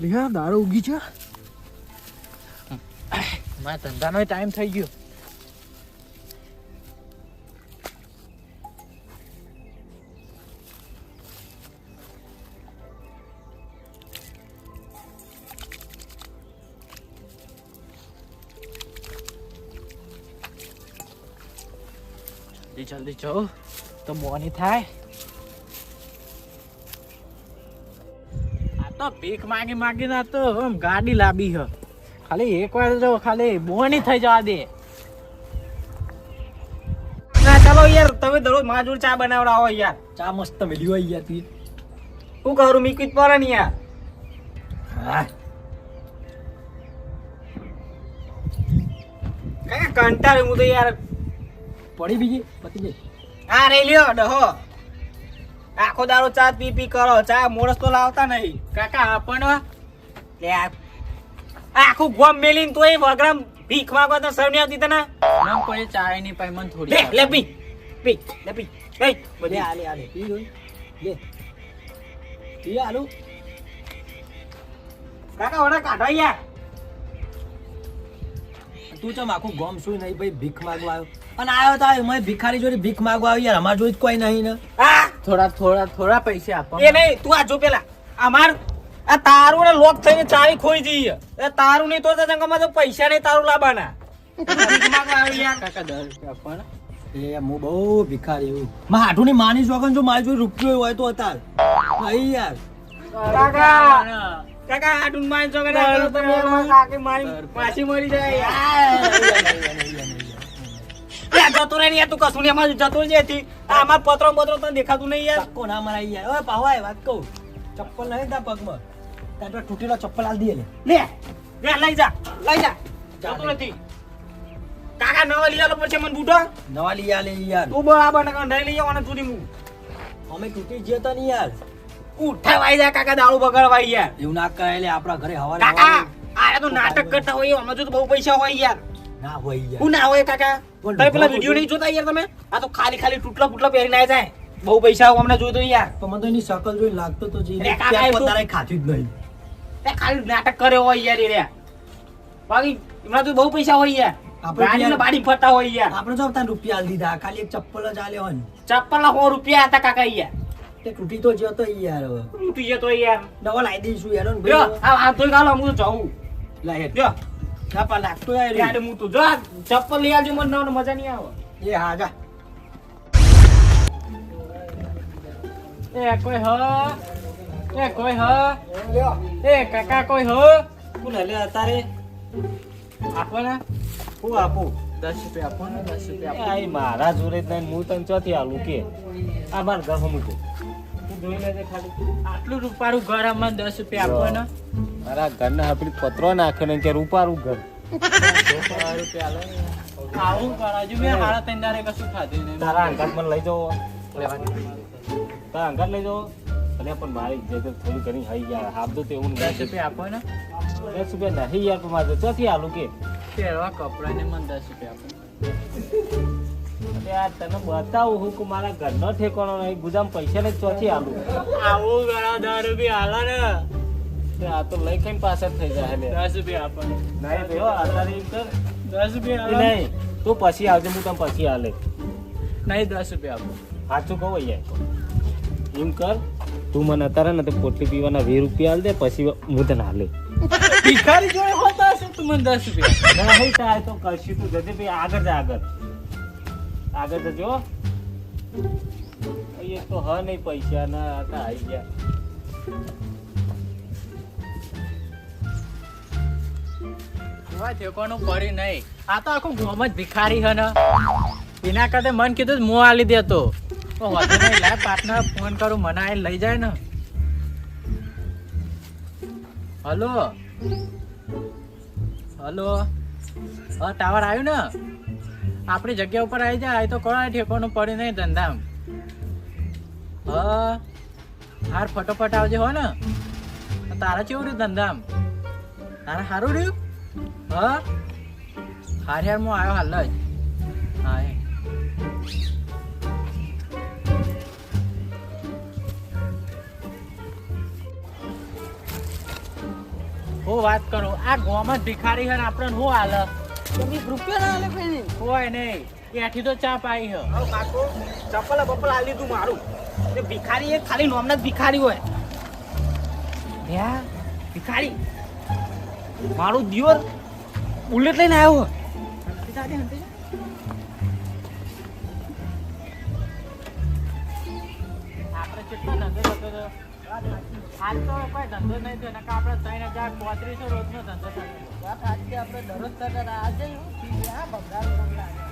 લિયા દારૂ ઉગી છે મારા ધંધાનો ટાઈમ થઈ ગયો જલ્દી જલ્દી જો તો મોની થાય તો ભીખ માગી માગીને ના તો ગાડી લાવી હ. ખાલી એક વાર જો, ખાલી બોની થઈ જવા દે. ના, ચાલો યાર, તમે દરરોજ મારા ચા બનાવડાવો યાર. ચા મસ્ત મેલ્યું હોય યાર તી. શું કરું મીકવી પડે ને યાર. હા. કંટાળ્યો હું તો યાર. પડી બીજી? પતી ગઈ. આ રહી લ્યો, ડહો. આખો દારો ચા પી પી કરો. ચા મોરસ તો લાવતા નહીં. કાકા આપણ લે આ. આખું ગોમ મેલીને તોય વગરામ ભીખ માંગો તો સરની આવતી તને. નામ કોઈ ચાયની પાઈ મન લે થોડી લે પી. પી લે પી. એ બધે. આલે આલે પી જોઈ. લે. પી આલુ કાકા ઓને કાઢો યાર તું ચમ આખું ગોમ સુઈ નહીં ભાઈ ભીખ માંગવા આવ્યો? અને આવ્યો તો આવ્યો. મેં ભિખારી જોડે ભીખ માંગવા આવ્યો યાર. અમાર જોઈ કોઈ નહીં ને. હા? થોડા થોડા થોડા પૈસા આપો એ નહીં તું આજો પેલા અમાર આ તારું ને લોક થઈને ચાવી ખોઈ જઈએ એ તારું નહીં તો જંગમાં તો પૈસા નહીં તારું લાવવાના. કાકા એ હું બહુ ભિખારી હું માં હાઠું ની માની વગર જો મારી જોડે રૂપિયો હોય તો અતાર નહીં યાર કાકા કાકા આ માની કાકી મારી પાછી મરી જાય જતો રહે ને તું કશું નહીં અમારું જતો જ હતી આ પત્રો પત્રો તને દેખાતું નહીં યાર. કોણ ના મરાઈ યાર ઓય પાવાય વાત કહું. ચપ્પલ લઈ તા પગમાં. ત્યાં તો તૂટેલો ચપ્પલ આલ દે લે. લે લે લઈ જા લઈ જા. જતો નથી. કાકા નવા લઈ આલો પછી મને બૂટો નવા લઈ આલે યાર. તું બરાબર ને નહીં લઈ આવવાના તું હું અમે તૂટી જ્યો તો નહીં યાર. ઉઠાય વાઈ જાય કાકા દારૂ બગાડવાય યાર. એવું ના કરાય લે આપણા ઘરે હવારે કાકા આ તો નાટક કરતા હોય અમે તો બહુ પૈસા હોય યાર. ના હોય યાર. હું ના હોય કાકા? તમે પેલા વીડિયો નહીં જોતા યાર તમે? આ તો ખાલી ખાલી તૂટલા ફૂટલા પહેરીને આવી જાય બહુ પૈસા અમને તો યાર. તો મને તો એની શકલ જોઈ લાગતો તો જે તારે ખાતી જ નહીં. તે ખાલી નાટક કરે હોય યાર એ બાકી એમના તો બહુ પૈસા હોય યાર. આપણે બાડી ફરતા હોય યાર. આપણે તાર રૂપિયા દીધા. ખાલી એક ચપ્પલ જ આલ્યો હોય ચપ્પલ સો રૂપિયા હતા કાકા યાર તે તૂટી તો જતો યાર હવે. તૂટી જતો યાર. નવો લાવી દઈશું યાર આ તો ગાલો હું તો જાઉં. લાય. જો છાપા લાગતો યાર હું તો જો ચપ્પલ લઈ આવજો મને નવો મજા નહીં આવે. એ હા જા. એ કોઈ હ? એ કોઈ હ? એ કાકા કોઈ હ? કોણ લે તારે? આપો ને હું આપું? દસ રૂપિયા આપો ને દસ રૂપિયા આપો મારા જોડે જ નહીં હું તને ચોથી આલું કે. આ માર ઘર તું જોઈ લેજે ખાલી. આટલું રૂપારું ઘર દસ રૂપિયા આપો ને મારા ઘરને આપણી પત્રો નાખે ને કે રૂપારું ઘર. આવું કરાજુ મેં હાડા ત્રણ દાડે કશું ખાધું નહીં. તારા અંગાત મને લઈ જાઓ. તારા અંગાત લઈ જાઓ. અરે પણ મારી જે થોડી ઘણી હઈ યાર. હાફ તો એવું દસ રૂપિયા આપો ને. દસ રૂપિયા નહીં યાર પણ મારે ચોથી આલું કે? પહેરવા કપડા ને મને દસ રૂપિયા આપો. અરે તને બતાવું હું કે મારા ઘરનો ઠેકાણો નહીં. ગુજામ પૈસા ને ચોથી આલું. આવું ઘણા દસ રૂપિયા હાલા ને. આ તો લઈ ખાઈને પાછળ થઈ જાય લે. રૂપિયા આપો ને નહીં એમ કર. દસ રૂપિયા એ નહીં તો પછી આવજે હું તને પછી હાલે નહીં દસ રૂપિયા આપો. સાચું કહું યાર એમ કર તું મને અત્યારે ને તો પોટલી પીવાના વીસ રૂપિયા આલ દે પછી હું તને હાલે ભિખારી જોડે હોતા હશે તું મને દસ રૂપિયા નહીં થાય તો કશું તું જજે ભાઈ આગળ જા આગળ. આગળ જજો અહીંયા તો હ નહીં પૈસા ના હતા આવી ગયા. પડી નહીં. આ તો આખું ગોમ જ ભિખારી હે ને. એના કરતા મન કીધું મોં આલી દેતો પાર્ટનર ફોન કરું, મને લઈ જાય ને. હલો? હલો? હા ટાવર આવ્યું ને? આપણી જગ્યા ઉપર આવી જાય તો કોણ ઠેકાણું પડ્યું નહીં, ધંધામ. હાર ફટોફટ આવજે હો ને. તારા કેવું રહ્યું ધંધામ. તારે સારું રહ્યું? હા? હાર યાર હું આવ્યો હાલ જ હા એ. હું વાત કરું આ ગોમાં ભિખારી હે આપણે આપણને હું હાલ? રૂપિયા ના હાલે કોઈ? હોય નહીં ત્યાંથી તો ચા પાઈ હે હવે કાકો ચપ્પલ બપ્પલ આલી લીધું મારું. એ ભિખારી એ ખાલી નોમના જ ભિખારી હોય. હે ભિખારી? મારું દિયોર બુલેટ લઈને આવ્યો આપણે કેટલો ધંધો થતો હતો? હાલ તો કોઈ ધંધો નહીં થયો નકા આપણે ત્રણ હજાર પોત્રીસો રોજનો ધંધો થતો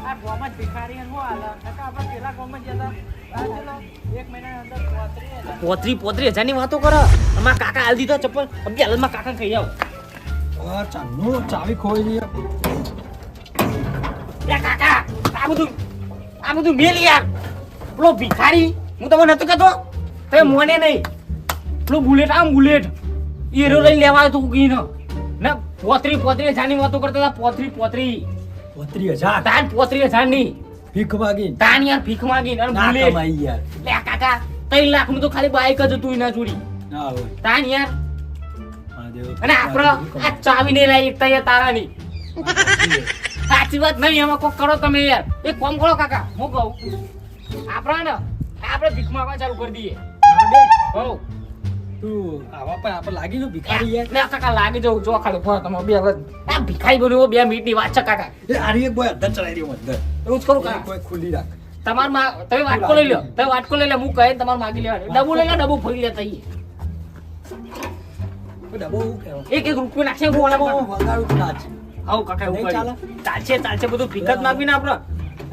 આ ગોમાં જ ભિખારી હે ને હું હાલ નકર આપણે પેલા ગોમાં જ જતા આ ચલો એક મહિનાની અંદર પોત્રીસ હજાર. પોત્રી પોત્રી હજારની વાતો કરો. અમારા કાકા હાલ દીધો ચપ્પલ. અબી હાલમાં કાકા ખાઈ આવો આ ચાંદનો ચાવી ખોઈ દઈએ કાકા આ બધું આ બધું મેલ યાર. પેલો ભિખારી હું તમને નતો કહેતો? તમે મોને નહીં. પેલો બુલેટ આમ બુલેટ. હીરો લઈને લેવા આવ્યો તો કીનો ને પોત્રી પોત્રી હજારની વાતો કરતા હતા પોત્રી પોત્રી. પોત્રી હજાર? તાન પોત્રી હજારની. ભીખ માગી તાન યાર ભીખ માંગીને. અને બુલેટ. યાર. લે કાકા ત્રણ લાખનું તો ખાલી બાઈક જ હતું એના જોડી. તાન યાર અને આપણો આ ચાવી ને લાવી એકતા યાર તારાની સાચી વાત નહીં એમાં કોક કરો તમે યાર એક કોમ કરો કાકા હું કહું આપણા ને આપણે ભીખ માંગવા ચાલુ કરી દઈએ હો તું આવા પણ આપણે લાગી જો ભિખારી યાર લે કાકા લાગી જવું જો ખાલી ફોન તમે બે વખત આ ભિખારી બન્યું બે મિનિટની વાત છે કાકા એ આરી એક બોય અંદર ચડાઈ રહ્યો અંદર એવું જ કરું કાકા કોઈ ખુલ્લી રાખ તમારમાં તમે વાટકો લઈ લો તમે વાટકો લઈ લો હું કહે તમારે માગી લેવાનું ડબુ લઈ લો ડબુ ફરી લેતા આઈએ. હું એક એક રૂપિયો નાખશે હું ઓલામાં વગાડું તો નાચ. કાકા એવું ચાલે ચાલશે ચાલશે બધું ભીખ જ માગીને આપડે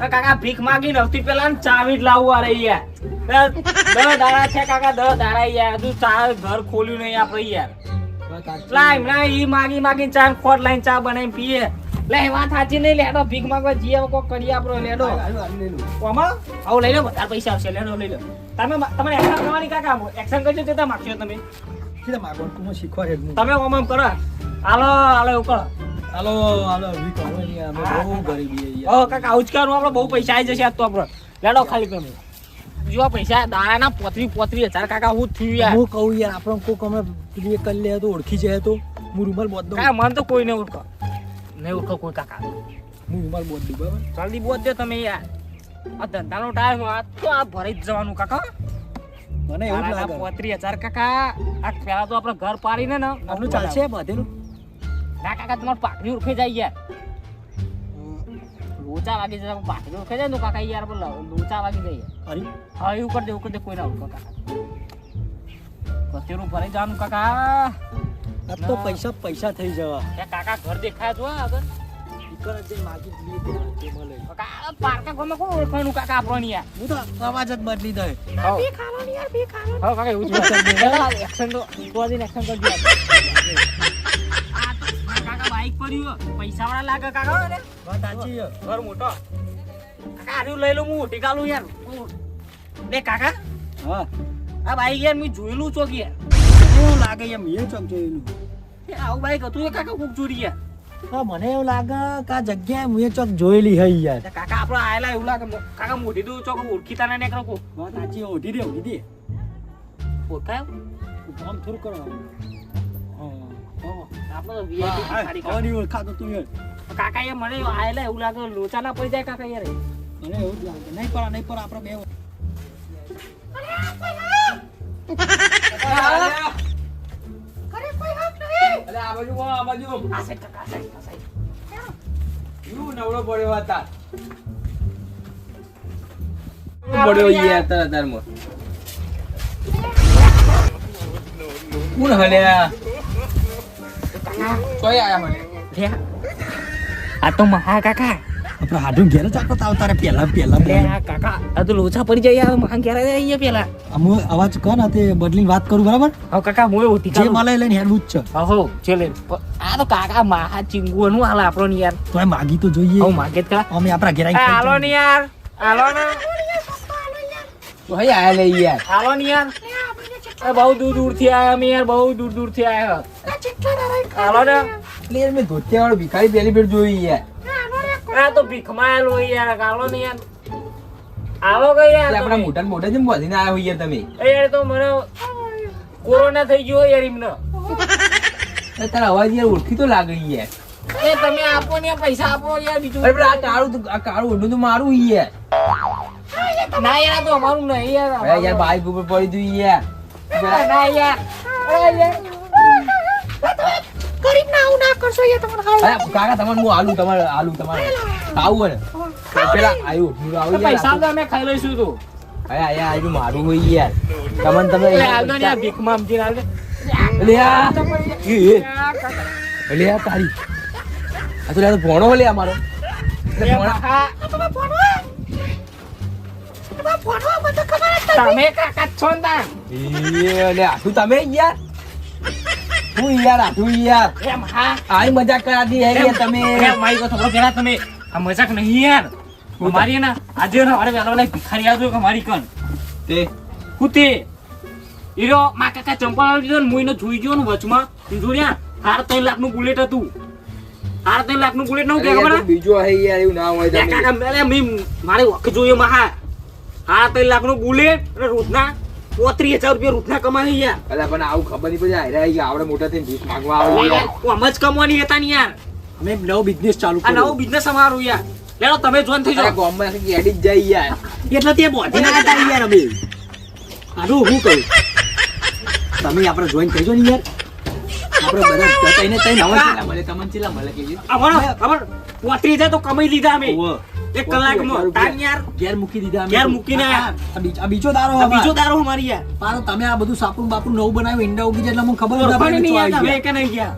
આ કાકા ભીખ માગીને સૌથી પહેલા ને ચાવી જ લાવવું રહી યાર દસ દાડા છે કાકા દસ દાડા યાર હજુ ચા ઘર ખોલ્યું નહીં આપડે યાર વાત સાચી. ઈ માગી માગીને ચા ખોટ લાઈન ચા બનાવીને પીએ લે વાત સાચી નહીં લેડો ભીખ માંગવા જીએ કોક આપણો લેડો. કોમા આવું લઈ લો વધારે પૈસા આવશે લેડો લઈ લો તમે તમારે એક્શન કરવાની કાકા એક્શન કરજો તે માગશો તમે માગવાનું તું મને શીખવાડે તમે ઓમ ઓમ કરો. હાલો હાલો એવું કરો. હાલો હાલો હાલો ને અમે બહુ ગરીબી ઓ કાકા આવું જ કરવાનું આપણે બહુ પૈસા આવી જશે આજ તો આપણે. લેડો ખાલી તમે. જો પૈસા દાડાના પોતરી પોતરી હજાર કાકા હું થયું યાર. હું કહું યાર આપણે કોક અમે પેલી કરી લે તો ઓળખી જાય તો. હું રૂમાલ બોદ દઉં. મને તો કોઈ નહીં ઓળખો. નહીં ઓળખો કોઈ કાકા. હું રૂમાલ બોદ દઉં બરાબર? જલ્દી બોલજો તમે યાર. આ ધંધાનો ટાઈમ આ તો આ ભરાઈ જ જવાનું કાકા. મને એવું લાગે. પોત્રી હજાર કાકા આ પેલા તો આપણે ઘર પાડીને ને આટલું ચાલશે બધેનું ના કાકા તમારે પાકડી ઉરખે જાય યાર. લોચા વાગી જાય પાકડી ઉરખે જાય ને કાકા યાર બોલ લોચા વાગી જાય અરે. હા એવું કરી દે એવું કરી દે કોઈ ના ઉરખો કાકા. કચેરું ભરાઈ જવાનું કાકા. આ તો પૈસા પૈસા થઈ જવા. કાકા ઘર દેખાય જો આગળ. જ માગી મળે. કાકા પારકા ગામમાં કોણ ઓળખવાનું કાકા આપણો યાર? હું તો અવાજ જ બદલી દે હા. કાકા એવું જ એક્શન તો તો એક્શન કરજો આ કાકા બાઈક પડ્યું પૈસા વાળા લાગે કાકા અરે વાત સાચી ઘર મોટો. કાકા આર્યું લઈ લઉં હું ઉઠી કાલું યાર. બે કાકા. હા. આ બાઈક યાર મેં જોયેલું ચોક યાર. લાગે એમ એ ચમ જોયેલું એ આવું બાઈક હતું કાકા કોક ચોરી યાર. હા મને એવું લાગે કે આ જગ્યાએ હું એ ચોક જોયેલી હઈ યાર. કાકા આપણો આયેલા એવું લાગે કાકા મોઢી દઉં ચોક ઓળખીતા ને ને કરો કો. વાત સાચી. ઓઢી દે ઓઢી દે. ઓળખાય? આમ થોડું કરો. હા આપણે હા, નહીં ઓળખાતો તું યાર. કાકા એ મને આયેલા એવું લાગે લોચા ના પડી જાય કાકા યાર મને એવું જ લાગે. નહીં પડે નહીં પડે આપણે બે. આ સાઈડ કાકા આ સાઈડ આ સાઈડ પડ્યો યાર તારા. તારમાં કોણ હલ્યા કોઈ આયા મને. આ તો મહા કાકા. આપણે હાડું ઘેર જ આપણે આવતા તારે પહેલા પહેલા લે આ કાકા આ તો લોચા પડી જાય યાર મહા ક્યારે અહીંયા પેલા. અમુ અવાજ ને તે બદલી વાત કરું બરાબર? હવે કાકા હું ઉઠી જે કાલું મળે લઈને હેડવું જ છે. હો ચલે આ તો કાકા મા ચિંગુ નું હાલ આપણો ને યાર. તો માગી તો જોઈએ. હું માગે કા અમે આપણા ઘેર આવીને હાલો ને યાર. હાલો ને. ભાઈ આયા લે યાર. હાલો ને યાર. બહુ દૂર દૂરથી આયા અમે યાર બહુ દૂર દૂરથી આયા હાલો ને. એટલે મેં ધોતિયા વાળો ભિખારી પહેલી ફેર જોઈ યાર. આ તો ભીખમાં આયેલો યાર હાલો ને યાર. આવો કે યાર આપણા મોટા મોટા જેમ બોધીને આવ્યા હોય યાર તમે. એ યાર તો મને કોરોના થઈ ગયો યાર એમને. તારા અવાજ યાર ઓળખી તો લાગે યાર. એ તમે આપો ને પૈસા આપો યાર બીજું. અરે આ કાળું આ કાળું ઓઢું તો મારું યાર. ના યાર તો અમારું નહીં યાર અરે યાર બાઈક ઉપર પડી તું યાર. ના યાર. અરે યાર. અરે કાકા તમારે હું આલુ તમારે આલુ તમારે ખાવું હોય ને. પેલા આયુ હું આવું યાર. પૈસા તો અમે ખાઈ લઈશું તું. અરે અરે આયુ મારું હોય યાર. તમને તમે હાલ ને આ ભીખમાં સમજીને હાલ આ. એ, એ. તારી. આ તો લે તો ભોણો લે અમારો ભોણા. તમે કાકા છો ને. એ તમે યાર? હું યાર આઠું યાર. એમ હા? આઈ મજાક કરાતી હે તમે? મારી સાંભળો પેલા તમે આ મજાક નહીં યાર. મારી ના આજે ના અરે વેલા વેલા ભિખારી આવજો કે મારી કન તે? હું તે? ઈરો મા કાકા ચંપલ દીધો ને મુઈનો જોઈ ગયો ને વચમાં. જોડ્યા હાર ત્રણ લાખનું બુલેટ હતું. હાર ત્રણ લાખનું બુલેટનું અરે યાર, બીજો હે યાર એવું ના હોય તમે. કાકા મેલે મેં મારે વખ જોઈએ મહા. હાર ત્રણ લાખનું બુલેટ અને રોજના પોત્રીસ હજાર રૂપિયા રોજના કમાવી યાર અલા પણ આવું ખબર નહીં પડી. આયરા આવી આપણે મોટા થઈને ભીખ માંગવા આવે આમ જ કમવાની હતા ને યાર. અમે નવો બિઝનેસ ચાલુ આ નવો બિઝનેસ અમારો યાર. લેડો તમે જોઈન થઈ જાઓ. ગામમાં એડી જ જાય યાર. એટલે તે બોધી ના કરતા યાર અમે. આનું હું કહું? તમે આપણે જોઈન થઈ જાઓ ને યાર. આપણે બધા તઈને તઈને મળે તમને કેટલા મળે કે અમારો અમાર પોત્રીસ હજાર તો કમાઈ લીધા અમે. એક કલાકમાં તાન યાર. ઘેર મૂકી દીધા ઘેર મૂકીને આ- આ બીજો- બીજો દારો આ હવે. બીજો દારો અમારી યાર. પારો તમે આ બધું સાપરું બાપરું નવું બનાવ્યું ઈંડા ઉગી જાય એટલે મને ખબર જ ના પડી નહીં કે તમે કે નહીં ગયા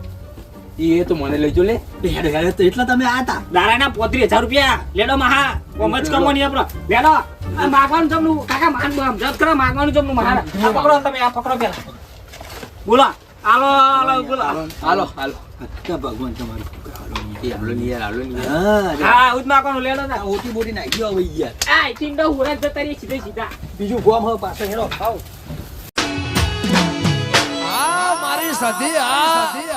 એ તો મને લેજો લે. હેડ, હેડ, તો એટલા તમે આ હતા દારાના પોત્રી હજાર રૂપિયા. લેડો મહા. કોમ જ કમાવાની આપણો લેડો. માગવાનું જમનું. કાકા માન બમ જત કરો માગવાનું જમનું મહા. આ પકડો તમે આ પકડો પેલા. બોલો. આલો આલો બોલો. હાલો. હાલો ભગવાન તમારું. એ હાલો ની યાર હાલો ની યાર. હા ઉદ માગવાનું લેડો આ ઓટી બોટી નાખી હવે યાર. આ ટીંડો ઉડા જતા રહી સીધે સીધા. બીજું ગોમ હવે પાછળ હેડો આવો. આ મારી સધી આ.